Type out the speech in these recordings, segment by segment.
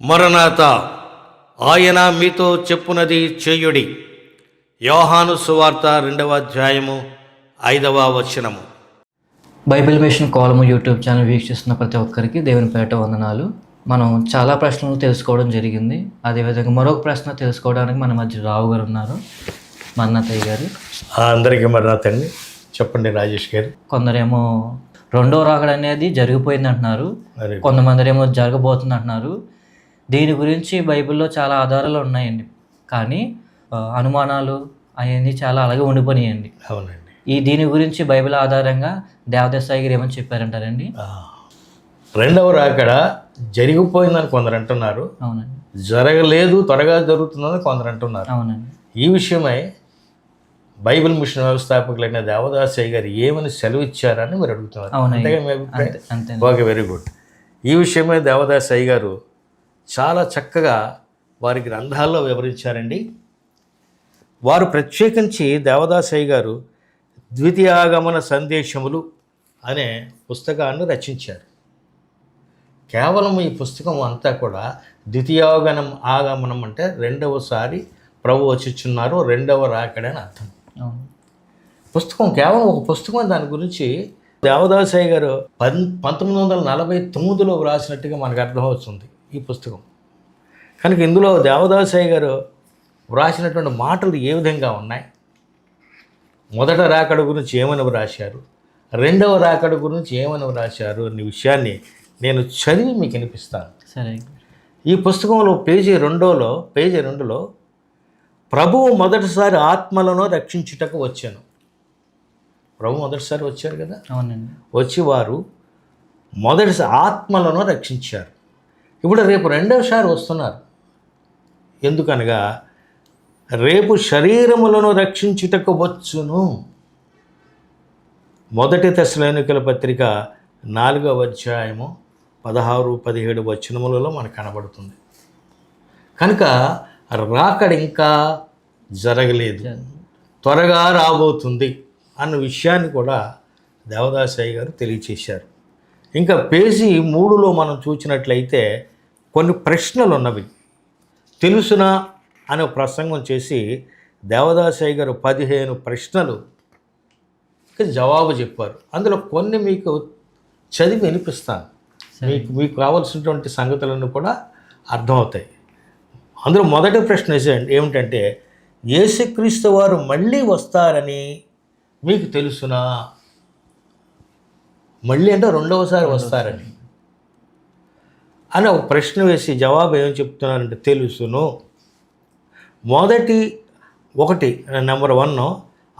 మరణాత ఆయన మీతో చెప్పునది చేయుడి. యోహాను సువార్త రెండవ అధ్యాయము ఐదవ వచనము. బైబిల్ మిషన్ కోలము యూట్యూబ్ ఛానల్ వీక్షిస్తున్న ప్రతి ఒక్కరికి దేవుని పేట వందనాలు. మనం చాలా ప్రశ్నలు తెలుసుకోవడం జరిగింది. అదేవిధంగా మరొక ప్రశ్న తెలుసుకోవడానికి మన మధ్య రావు గారు ఉన్నారు. మా అన్నతయ్య గారు అందరికీ మరణాత అండి. చెప్పండి రాజేష్ గారు. కొందరేమో రెండో రాకడ అనేది జరిగిపోయింది అంటున్నారు మరి కొంతమంది ఏమో జరగబోతుంది అంటున్నారు దీని గురించి బైబిల్లో చాలా ఆధారాలు ఉన్నాయండి. కానీ అనుమానాలు అవన్నీ చాలా అలాగే ఉండిపోయాయండి అవునండి. ఈ దీని గురించి బైబిల్ ఆధారంగా దేవదేశాయి గారు ఏమని చెప్పారంటారండి? రెండవ రాకడ జరిగిపోయిందని కొందరు అంటున్నారు. అవునండి. జరగలేదు త్వరగా జరుగుతుందని కొందరు అంటున్నారు. అవునండి. ఈ విషయమై బైబిల్ మిషన్ వ్యవస్థాపకులైన దేవదాసయ్య గారు ఏమని సెలవు ఇచ్చారని మీరు అడుగుతున్నారు. అంతేగా ఓకే వెరీ గుడ్. ఈ విషయమై దేవదాసయ్య గారు చాలా చక్కగా వారి గ్రంథాల్లో వివరించారండి. వారు ప్రత్యేకించి దేవదాసయ్య గారు ద్వితీయాగమన సందేశములు అనే పుస్తకాన్ని రచించారు. కేవలం ఈ పుస్తకం అంతా కూడా ద్వితీయాగమనం ఆగమనం అంటే రెండవసారి ప్రభు వచ్చిచున్నారు రెండవ రాకడని అర్థం. పుస్తకం కేవలం ఒక పుస్తకం దాని గురించి దేవదాసయ్య గారు పన్ పంతొమ్మిది వందల నలభై తొమ్మిదిలో వ్రాసినట్టుగా మనకు అర్థమవుతుంది. ఈ పుస్తకం. కనుక ఇందులో దేవదాసయ్య గారు వ్రాసినటువంటి మాటలు ఏ విధంగా ఉన్నాయి? మొదట రాకడ గురించి ఏమని వ్రాశారు? రెండవ రాకడ గురించి ఏమని వ్రాశారు అనే విషయాన్ని నేను చదివి మీకు వినిపిస్తాను. సరే. ఈ పుస్తకంలో పేజీ రెండోలో పేజీ రెండులో ప్రభువు మొదటిసారి ఆత్మలను రక్షించుటకు వచ్చాను. ప్రభు మొదటిసారి వచ్చారు కదా? అవునండి. వచ్చి వారు మొదటి ఆత్మలను రక్షించారు. ఇప్పుడు రేపు రెండవసారి వస్తున్నారు. ఎందుకనగా రేపు శరీరములను రక్షించుటకు వచ్చును. మొదటి తెశలోనికల పత్రిక నాలుగవ అధ్యాయము పదహారు పదిహేడు వచనములలో మనకు కనబడుతుంది. కనుక రాకడ ఇంకా జరగలేదు. త్వరగా రాబోతుంది అన్న విషయాన్ని కూడా దేవదాసాయి గారు తెలియచేశారు. ఇంకా పేజీ మూడులో మనం చూసినట్లయితే కొన్ని ప్రశ్నలు ఉన్నవి తెలుసునా అనే ప్రసంగం చేసి దేవదాసయ్య గారు పదిహేను ప్రశ్నలు జవాబు చెప్పారు. అందులో కొన్ని మీకు చదివి వినిపిస్తాను. మీకు మీకు కావాల్సినటువంటి సంగతులను కూడా అర్థమవుతాయి. అందులో మొదటి ప్రశ్న ఏమిటంటే యేసుక్రీస్తు వారు మళ్ళీ వస్తారని మీకు తెలుసునా? మళ్ళీ అంటే రెండవసారి వస్తారని. అని ఒక ప్రశ్న వేసి జవాబు ఏం చెప్తున్నారంటే తెలుసును. మొదటి ఒకటి నెంబర్ వన్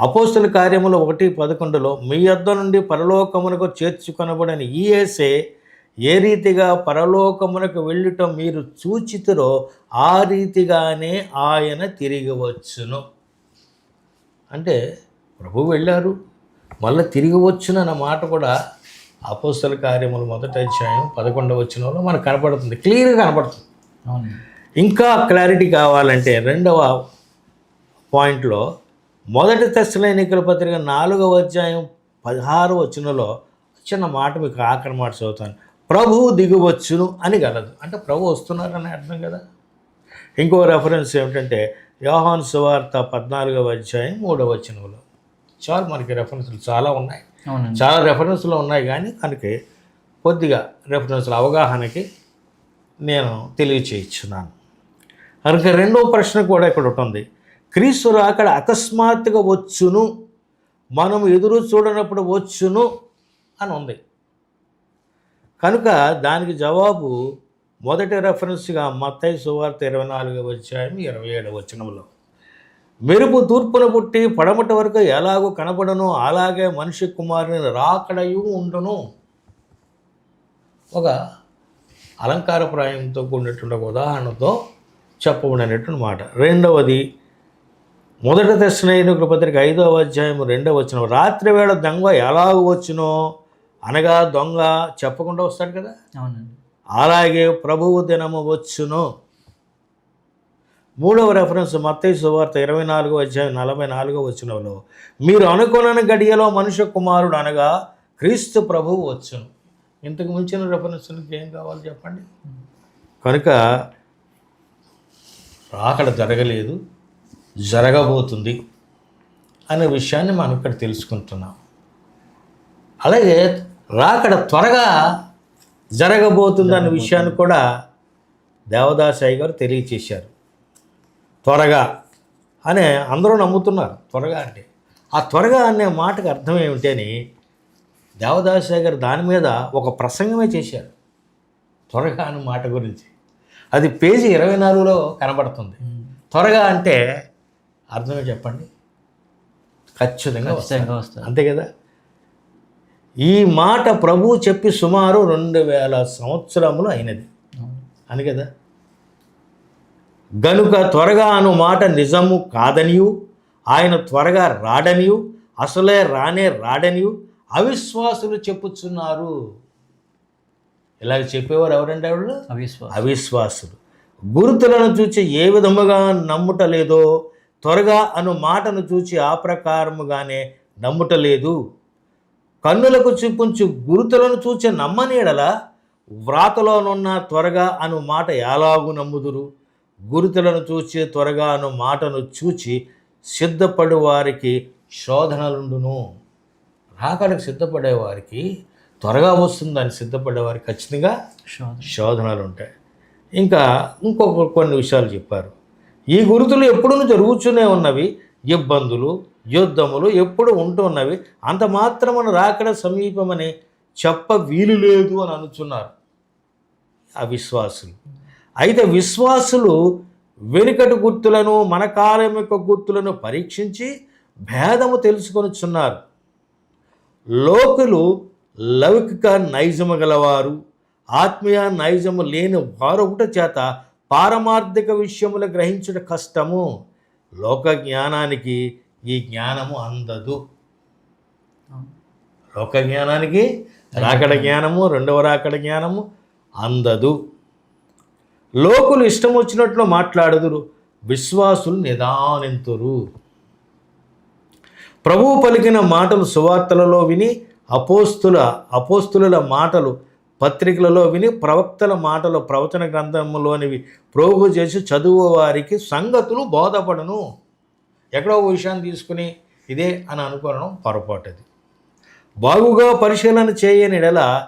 అపోస్తుల కార్యములు ఒకటి పదకొండులో మీ యొద్ద నుండి పరలోకమునకు చేర్చుకొనబడిన ఈ యేసే ఏ రీతిగా పరలోకమునకు వెళ్ళటం మీరు చూచితురో ఆ రీతిగానే ఆయన తిరిగి వచ్చును. అంటే ప్రభు వెళ్ళారు. మళ్ళీ తిరిగి వచ్చునన్న మాట కూడా అపోస్తల కార్యములు మొదటి అధ్యాయం పదకొండవ వచ్చినంలో మనకు కనపడుతుంది. క్లియర్గా కనపడుతుంది. ఇంకా క్లారిటీ కావాలంటే రెండవ పాయింట్లో మొదటి తెశలైనికల పత్రిక నాలుగవ అధ్యాయం పదహారు వచనంలో చిన్న మాట మీకు ఆఖరి మాట చదువుతాను. ప్రభువు దిగువచ్చును అని గలదు అంటే ప్రభు వస్తున్నారని అర్థం కదా. ఇంకో రెఫరెన్స్ ఏమిటంటే యోహాన్ సువార్త పద్నాలుగవ అధ్యాయం మూడవ వచనంలో. చాలా మనకి రెఫరెన్స్లు చాలా ఉన్నాయి. చాలా రెఫరెన్స్లు ఉన్నాయి కానీ కనుక కొద్దిగా రెఫరెన్స్ల అవగాహనకి నేను తెలియచేయించున్నాను కనుక రెండో ప్రశ్న కూడా ఇక్కడ ఉంటుంది. క్రీస్తు రాకడ అకస్మాత్తుగా వచ్చును? మనం ఎదురు చూడనప్పుడు వచ్చును? అని ఉంది. కనుక దానికి జవాబు మొదటి రెఫరెన్స్గా మత్తై సువార్త ఇరవై నాలుగవ అధ్యాయం ఇరవై ఏడవ వచనంలో. మెరుపు తూర్పున పుట్టి పడమట వరకు ఎలాగో కనపడను అలాగే మనిషి కుమారుని రాకడయు ఉండును. ఒక అలంకారప్రాయంతో కూడినటువంటి ఒక ఉదాహరణతో చెప్పబడినటువంటి మాట. రెండవది మొదటి దర్శనైన పత్రిక ఐదవ అధ్యాయం రెండవ వచ్చిన రాత్రి వేళ దొంగ ఎలాగ వచ్చునో అనగా దొంగ చెప్పకుండా వస్తాడు కదా? అవునండి. అలాగే ప్రభువు దినము వచ్చును. మూడవ రెఫరెన్స్ మత్తయ్య సువార్త ఇరవై నాలుగో అధ్యాయం నలభై నాలుగో వచనంలో మీరు అనుకున్న గడియలో మనుష్య కుమారుడు అనగా క్రీస్తు ప్రభువు వచ్చును. ఇంతకు మించిన రెఫరెన్స్ ఏం కావాలి చెప్పండి? కనుక రాకడ జరగలేదు జరగబోతుంది అనే విషయాన్ని మనం ఇక్కడ తెలుసుకుంటున్నాం. అలాగే రాకడ త్వరగా జరగబోతుంది అనే విషయాన్ని కూడా దేవదాసాయి గారు తెలియచేశారు. త్వరగా అనే అందరూ నమ్ముతున్నారు త్వరగా అంటే. ఆ త్వరగా అనే మాటకు అర్థం ఏమిటని దేవదాసాయి గారు దాని మీద ఒక ప్రసంగమే చేశారు త్వరగా అనే మాట గురించి. అది పేజీ ఇరవై నాలుగులో కనబడుతుంది. త్వరగా అంటే అర్థమే చెప్పండి ఖచ్చితంగా వస్తారు అంతే కదా? ఈ మాట ప్రభు చెప్పి సుమారు రెండు వేల సంవత్సరములు అయినది. అని కదా? గనుక త్వరగా అను మాట నిజము కాదనియు ఆయన త్వరగా రాడనియు అసలే రానే రాడనియు అవిశ్వాసులు చెప్పుచున్నారు. ఇలాగ చెప్పేవారు ఎవరంటే వాళ్ళు అవిశ్వాసం అవిశ్వాసులు. గురుతులను చూచి ఏ విధముగా నమ్ముటలేదో త్వరగా అను మాటను చూచి ఆ ప్రకారముగానే నమ్ముటలేదు కన్నులకు చూపుంచు గురుతులను చూచి నమ్మనీడల వ్రాతలోనున్న త్వరగా అను మాట ఎలాగు నమ్ముదురు? గురుతులను చూచి త్వరగా అను మాటను చూచి సిద్ధపడు వారికి శోధనలుండును. రాకడకు సిద్ధపడే వారికి త్వరగా వస్తుందని సిద్ధపడే వారికి ఖచ్చితంగా శోధన. శోధనలు ఉంటాయి ఇంకా ఇంకొక కొన్ని విషయాలు చెప్పారు. ఈ గురుతులు ఎప్పుడూ జరుగుతూనే ఉన్నవి. ఇబ్బందులు యుద్ధములు ఎప్పుడు ఉంటున్నవి అంత మాత్రమున రాకడ సమీపమని చెప్ప వీలు లేదు అని అనుచున్నారు. ఆ విశ్వాసులు అయితే విశ్వాసులు వెనుకటి గుర్తులను మన కాలం యొక్క గుర్తులను పరీక్షించి భేదము తెలుసుకొనుచున్నారు. లోకులు లౌకిక నైజము గలవారు. ఆత్మీయ నైజము లేని వారొకట చేత పారమార్థిక విషయములు గ్రహించుట కష్టము. లోక జ్ఞానానికి ఈ జ్ఞానము అందదు. లోక జ్ఞానానికి రాకడ జ్ఞానము రెండవ రాకడ జ్ఞానము అందదు. లోకులు ఇష్టం వచ్చినట్లు మాట్లాడుదురు విశ్వాసులు నిదానింతురు. ప్రభువు పలికిన మాటలు సువార్తలలో విని అపోస్తుల అపోస్తుల మాటలు పత్రికలలో విని ప్రవక్తల మాటలు ప్రవచన గ్రంథములోనివి ప్రోగు చేసి చదువు వారికి సంగతులు బోధపడను. ఎక్కడో ఒక విషయాన్ని తీసుకుని ఇదే అని అనుకోవడం పొరపాటుది. బాగుగా పరిశీలన చేయని ఎడల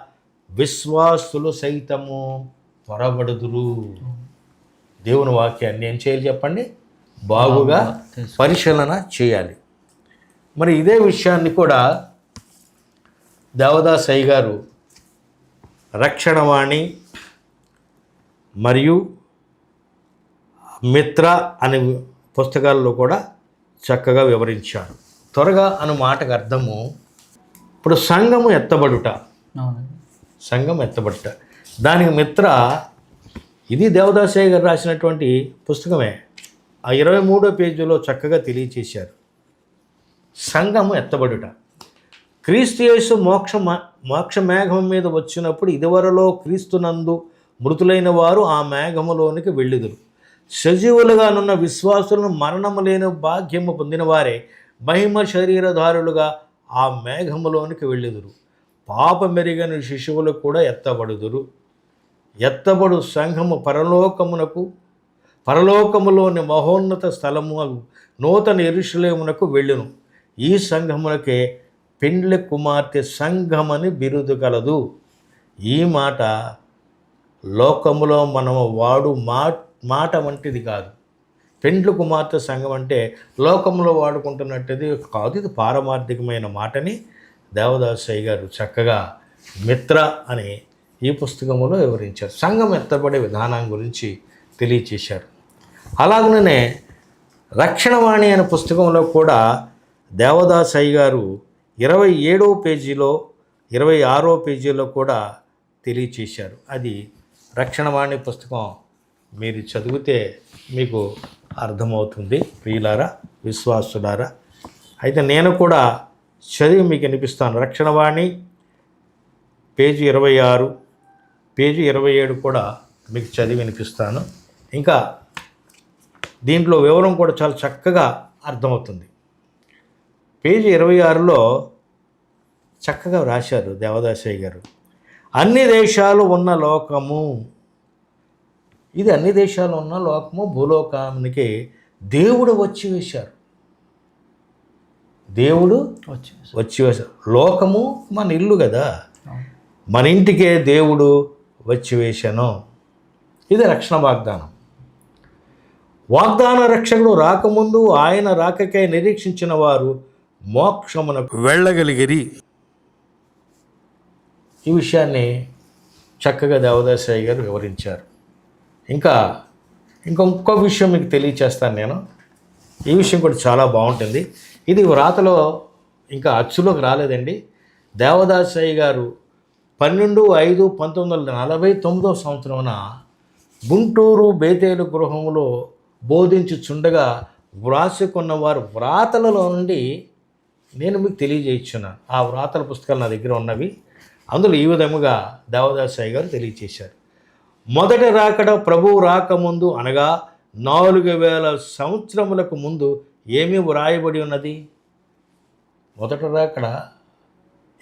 విశ్వాసులు సైతము. త్వరబడుదురు. దేవుని వాక్యాన్ని ఏం చేయాలి చెప్పండి? బాగుగా పరిశీలన చేయాలి. మరి ఇదే విషయాన్ని కూడా దేవదాసయ్య గారు రక్షణవాణి మరియు మిత్ర అనే పుస్తకాల్లో కూడా చక్కగా వివరించారు. త్వరగా అను మాటకు అర్థము ఇప్పుడు సంఘము ఎత్తబడుట. సంఘం ఎత్తబడుట. దానికి మిత్ర ఇది దేవదాసయ్య గారు రాసినటువంటి పుస్తకమే. ఆ ఇరవై మూడో పేజీలో చక్కగా తెలియచేశారు. సంఘము ఎత్తబడుట. క్రీస్తు యేసు మోక్ష మోక్ష మేఘం మీద వచ్చినప్పుడు ఇదివరలో క్రీస్తునందు మృతులైన వారు ఆ మేఘములోనికి వెళ్ళిదురు. సజీవులుగానున్న విశ్వాసులను మరణము లేని భాగ్యము పొందిన వారే మహిమ శరీరధారులుగా ఆ మేఘములోనికి వెళ్ళిదురు. పాప మెరుగని శిశువులు కూడా ఎత్తబడుదురు. ఎత్తబడు సంఘము పరలోకమునకు పరలోకములోని మహోన్నత స్థలము నూతన ఎరుషులేమునకు వెళ్ళును. ఈ సంఘమునకే పెండ్లి కుమార్తె సంఘమని బిరుదు కలదు. ఈ మాట లోకములో మనం వాడు మా మాట వంటిది కాదు. పెండ్లు కుమార్తె సంఘం అంటే లోకంలో వాడుకుంటున్నట్టుది కాదు. ఇది పారమార్థికమైన మాటని దేవదాసయ్య గారు చక్కగా మిత్ర అని ఈ పుస్తకంలో వివరించారు. సంఘం ఎత్తబడే విధానం గురించి తెలియచేశారు. అలాగనే రక్షణవాణి అనే పుస్తకంలో కూడా దేవదాసయ్య గారు ఇరవై ఏడవ పేజీలో ఇరవై ఆరో పేజీలో కూడా తెలియచేశారు. అది రక్షణవాణి పుస్తకం. మీరు చదివితే మీకు అర్థమవుతుంది. ప్రియులారా విశ్వాసులారా అయితే నేను కూడా చదివి మీకు వినిపిస్తాను. రక్షణవాణి పేజీ ఇరవై ఆరు పేజీ ఇరవై ఏడు కూడా మీకు చదివి వినిపిస్తాను. ఇంకా దీంట్లో వివరం కూడా చాలా చక్కగా అర్థమవుతుంది. పేజీ ఇరవై ఆరులో చక్కగా రాశారు దేవదాసయ్య గారు. అన్ని దేశాలు ఉన్న లోకము. ఇది అన్ని దేశాల్లో ఉన్న లోకము భూలోకానికి దేవుడు వచ్చి వేశారు. దేవుడు వచ్చి వచ్చి వేశారు. లోకము మన ఇల్లు కదా. మన ఇంటికే దేవుడు వచ్చివేశాను ఇది రక్షణ వాగ్దానం. వాగ్దాన రక్షకుడు రాకముందు ఆయన రాకకై నిరీక్షించిన వారు మోక్షమునకు వెళ్ళగలిగిరి. ఈ విషయాన్ని చక్కగా దేవదాసాయి గారు వివరించారు. ఇంకా ఇంకొక విషయం మీకు తెలియచేస్తాను నేను. ఈ విషయం కూడా చాలా బాగుంటుంది. ఇది వ్రాతలో ఇంకా అచ్చులోకి రాలేదండి. దేవదాసాయి గారు పన్నెండు ఐదు పంతొమ్మిది వందల నలభై తొమ్మిదో సంవత్సరమున గుంటూరు బేతేలు గృహంలో బోధించుచుండగా వ్రాసుకున్న వారు వ్రాతలలో నుండి నేను మీకు తెలియజేయించున్నాను ఆ వ్రాతల పుస్తకాలు నా దగ్గర ఉన్నవి. అందులో ఈ విధముగా దేవదాసాయి గారు తెలియచేశారు మొదటి రాకడ ప్రభువు రాకముందు అనగా నాలుగు వేల సంవత్సరములకు ముందు ఏమి వ్రాయబడి ఉన్నది? మొదట రాకడ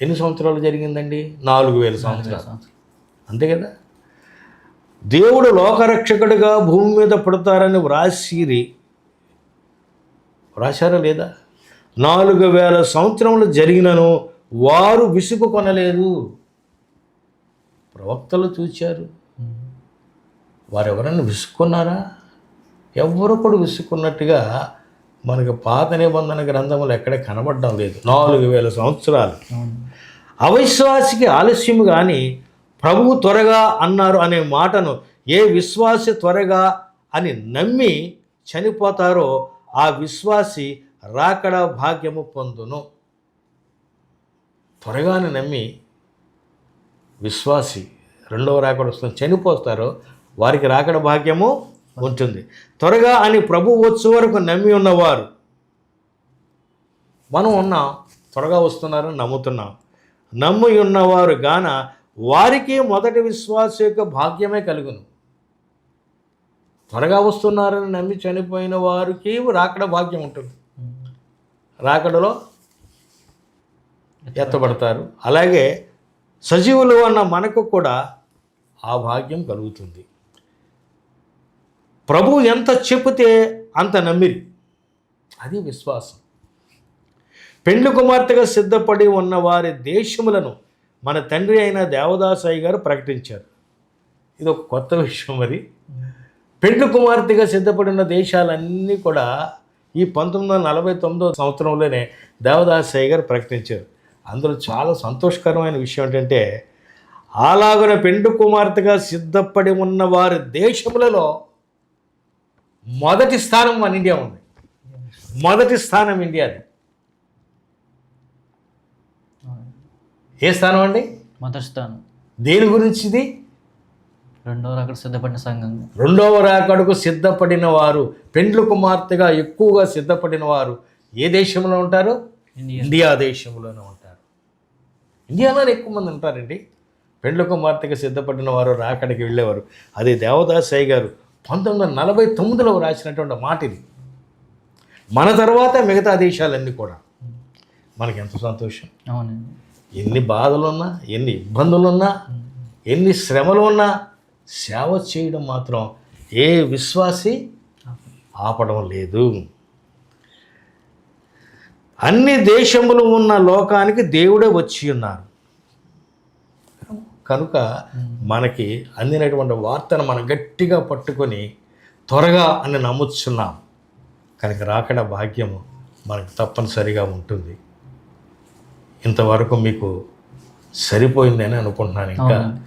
ఎన్ని సంవత్సరాలు జరిగిందండి? నాలుగు వేల సంవత్సరాలు. అంతే కదా? దేవుడు లోకరక్షకుడిగా భూమి మీద పుడతారని వ్రాసిరి. వ్రాశారా లేదా? నాలుగు వేల సంవత్సరములు జరిగినను వారు విసుగు కొనలేదు ప్రవక్తలు చూచారు. వారు ఎవరైనా విసుక్కున్నారా? ఎవ్వరు కూడా విసుక్కున్నట్టుగా మనకు పాత నిబంధన గ్రంథములు ఎక్కడ కనబడడం లేదు. నాలుగు వేల సంవత్సరాలు. అవిశ్వాసికి ఆలస్యం కానీ ప్రభువు త్వరగా అన్నారు అనే మాటను ఏ విశ్వాసి త్వరగా అని నమ్మి చనిపోతారో ఆ విశ్వాసి రాకడ భాగ్యము పొందును. త్వరగానే నమ్మి విశ్వాసి రెండవ రాకడ వస్తుంది. చనిపోతారో వారికి రాకడ భాగ్యము ఉంటుంది. త్వరగా అని ప్రభు వచ్చు వరకు నమ్మి ఉన్నవారు. మనం ఉన్నాం త్వరగా వస్తున్నారని నమ్ముతున్నాం. నమ్మి ఉన్నవారు గాన వారికి మొదటి విశ్వాస యొక్క భాగ్యమే కలుగును. త్వరగా వస్తున్నారని నమ్మి చనిపోయిన వారికి రాకడ భాగ్యం ఉంటుంది. రాకడలో ఎత్తబడతారు. అలాగే సజీవులు అన్న మనకు కూడా ఆ భాగ్యం కలుగుతుంది. ప్రభు ఎంత చెబితే అంత నమ్మిరి. అది విశ్వాసం. పెండ్లి కుమార్తెగా సిద్ధపడి ఉన్న వారి దేశములను మన తండ్రి అయిన దేవదాసాయి గారు ప్రకటించారు. ఇది ఒక కొత్త విషయం మరి. పెండ్లి కుమార్తెగా సిద్ధపడిన దేశాలన్నీ కూడా ఈ పంతొమ్మిది వందల నలభై తొమ్మిదో సంవత్సరంలోనే దేవదాసాయి గారు ప్రకటించారు. అందులో చాలా సంతోషకరమైన విషయం ఏంటంటే అలాగున పెండు కుమార్తెగా సిద్ధపడి ఉన్న వారి దేశములలో మొదటి స్థానం మన ఇండియా ఉంది. మొదటి స్థానం ఇండియాది ఏ స్థానం అండి? మొదటి స్థానం. దేని గురించి ఇది రెండవ అక్కడ సిద్ధపడిన సంఘంగా రెండవ రాకడకు సిద్ధపడిన వారు పెండ్లు కుమార్తెగా ఎక్కువగా సిద్ధపడిన వారు ఏ దేశంలో ఉంటారు? ఇండియా. ఇండియా దేశంలోనే ఉంటారు. ఇండియాలోనే ఎక్కువ మంది ఉంటారండి. పెండ్లు కుమార్తెగా సిద్ధపడిన వారు రాకడికి వెళ్ళేవారు. అది దేవదాసాయి గారు పంతొమ్మిది వందల నలభై తొమ్మిదిలో రాసినటువంటి మాట ఇది. మన తర్వాత మిగతా దేశాలన్నీ కూడా మనకి ఎంత సంతోషం. అవునండి. ఎన్ని బాధలున్నా ఎన్ని ఇబ్బందులున్నా ఎన్ని శ్రమలు ఉన్నా సేవ చేయడం మాత్రం ఏ విశ్వాసి ఆపడం లేదు. అన్ని దేశములు ఉన్న లోకానికి దేవుడే వచ్చి ఉన్నారు. కనుక మనకి అందినటువంటి వార్తను మనం గట్టిగా పట్టుకొని త్వరగా అని నమ్ముతున్నాం కనుక రాకడ భాగ్యము మనకు తప్పనిసరిగా ఉంటుంది. ఇంతవరకు మీకు సరిపోయిందని అనుకుంటున్నాను ఇంకా.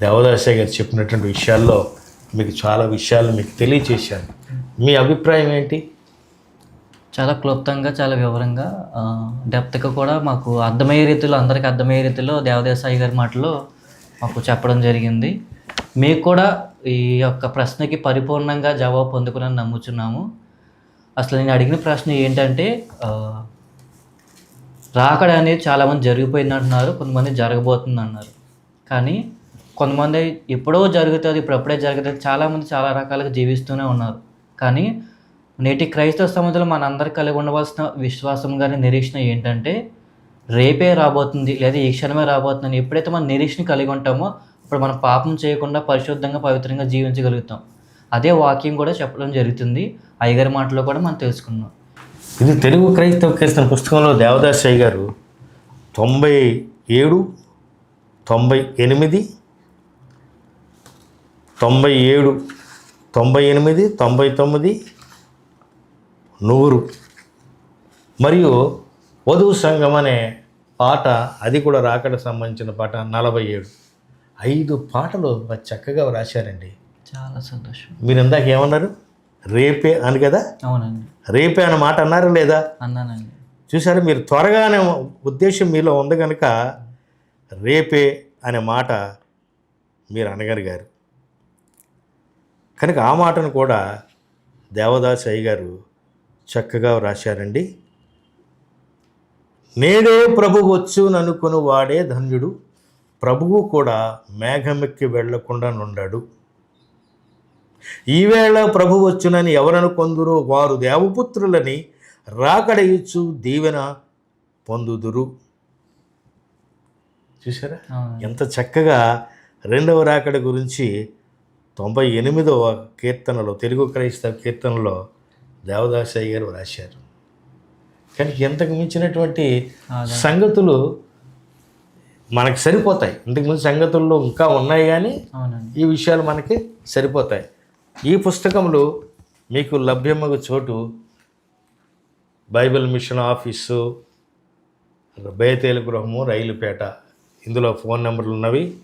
దేవదాసయ్య గారు చెప్పినటువంటి విషయాల్లో మీకు చాలా విషయాలు మీకు తెలియచేశాను. మీ అభిప్రాయం ఏంటి? చాలా క్లుప్తంగా చాలా వివరంగా డెప్త్గా కూడా మాకు అర్థమయ్యే రీతిలో అందరికీ అర్థమయ్యే రీతిలో దేవదేసాయి గారి మాటలో మాకు చెప్పడం జరిగింది. మీకు కూడా ఈ యొక్క ప్రశ్నకి పరిపూర్ణంగా జవాబు పొందుకుని నమ్ముచున్నాము. అసలు నేను అడిగిన ప్రశ్న ఏంటంటే రాకడ అనేది చాలామంది జరిగిపోయింది అంటున్నారు కొంతమంది జరగబోతుంది అన్నారు. కానీ కొంతమంది ఎప్పుడో జరుగుతుంది ఇప్పుడు అప్పుడే జరుగుతుంది చాలామంది చాలా రకాలుగా జీవిస్తూనే ఉన్నారు. కానీ నేటి క్రైస్తవ సమాజంలో మనందరూ కలిగి ఉండవలసిన విశ్వాసం కానీ నిరీక్షణ ఏంటంటే రేపే రాబోతుంది లేదా ఈ క్షణమే రాబోతుందని ఎప్పుడైతే మనం నిరీక్షణ కలిగి ఉంటామో అప్పుడు మనం పాపం చేయకుండా పరిశుద్ధంగా పవిత్రంగా జీవించగలుగుతాం. అదే వాక్యం కూడా చెప్పడం జరుగుతుంది. అయ్యగారి మాటలో కూడా మనం తెలుసుకున్నాం ఇది తెలుగు క్రైస్తవ కీర్తన పుస్తకంలో దేవదాస్ అయ్య గారు తొంభై ఏడు తొంభై ఎనిమిది తొంభై ఏడు తొంభై ఎనిమిది తొంభై తొమ్మిది నూరు. మరియు వధువు సంఘం అనే పాట అది కూడా రాకడ సంబంధించిన పాట నలభై ఏడు. ఐదు పాటలు చక్కగా రాశారండి. చాలా సంతోషం. మీరు ఇందాక ఏమన్నారు? రేపే అని కదా? అవునండి. రేపే అన్న మాట అన్నారు లేదా? అన్నానండి. చూసారా మీరు త్వరగానే ఉద్దేశం మీలో ఉంది కనుక రేపే అనే మాట మీరు అనగలిగారు. కనుక ఆ మాటను కూడా దేవదాస్ అయ్య గారు చక్కగా రాశారండి నేడే ప్రభు వచ్చుననుకుని వాడే ధన్యుడు. ప్రభువు కూడా మేఘమెక్కి వెళ్ళకుండా నుండాడు. ఈవేళ ప్రభు వచ్చునని ఎవరనుకొందురో వారు దేవపుత్రులని రాకడ ఇచ్చు దీవెన పొందుదురు. చూసారా ఎంత చక్కగా రెండవ రాకడ గురించి తొంభై ఎనిమిదవ కీర్తనలో తెలుగు క్రైస్తవ కీర్తనలో దేవదాసయ్య గారు రాశారు. కానీ ఎంతకు మించినటువంటి. సంగతులు మనకు సరిపోతాయి. ఇంతకుముందు సంగతుల్లో ఇంకా ఉన్నాయి కానీ ఈ విషయాలు మనకి సరిపోతాయి. ఈ పుస్తకములు మీకు లభ్యమగు చోటు బైబిల్ మిషన్ ఆఫీసు బేతేలు గృహము రైలుపేట. ఇందులో ఫోన్ నెంబర్లు ఉన్నవి.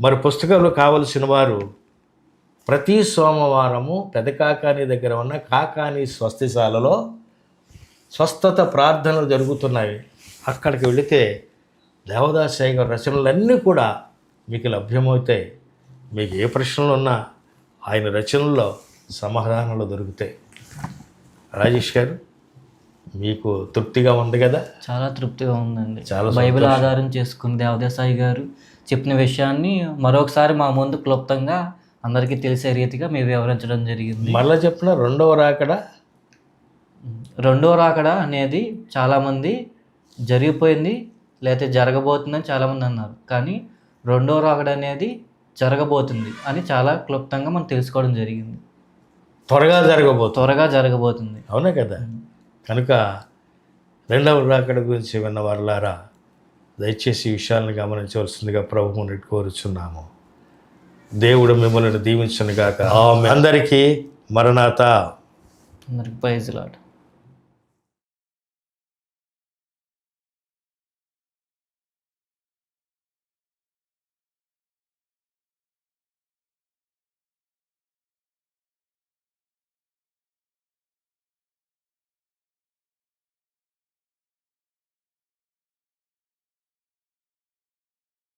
మరి పుస్తకాలు కావలసిన వారు ప్రతి సోమవారము పెద్ద కాకాని దగ్గర ఉన్న కాకాని స్వస్తిశాలలో స్వస్థత ప్రార్థనలు జరుగుతున్నాయి. అక్కడికి వెళితే దేవదాసయ్య గారి రచనలన్నీ కూడా మీకు లభ్యమవుతాయి. మీకు ఏ ప్రశ్నలు ఉన్నా ఆయన రచనల్లో సమాధానాలు దొరుకుతాయి. రాజేష్ గారు మీకు తృప్తిగా ఉంది కదా? చాలా తృప్తిగా ఉందండి. చాలా బైబిల్ ఆధారం చేసుకుని దేవదేశాయి గారు చెప్పిన విషయాన్ని మరొకసారి మా ముందు క్లుప్తంగా అందరికీ తెలిసే రీతిగా మీరు వివరించడం జరిగింది. మళ్ళా చెప్పిన? రెండవ రాకడ? రెండో రాకడ అనేది చాలామంది జరిగిపోయింది లేకపోతే జరగబోతుందని చాలామంది అన్నారు. కానీ రెండో రాకడ అనేది జరగబోతుంది అని చాలా క్లుప్తంగా మనం తెలుసుకోవడం జరిగింది. త్వరగా జరగబోతుంది. త్వరగా జరగబోతుంది. అవునా కదా? కనుక రెండవ రాకడ గురించి విన్న వారులారా దయచేసి ఈ విషయాలను గమనించవలసిందిగా ప్రభువుని కోరుచున్నాము. దేవుడు మిమ్మల్ని దీవించను గాక అందరికీ మరణాత. అందరికి ప్రైజ్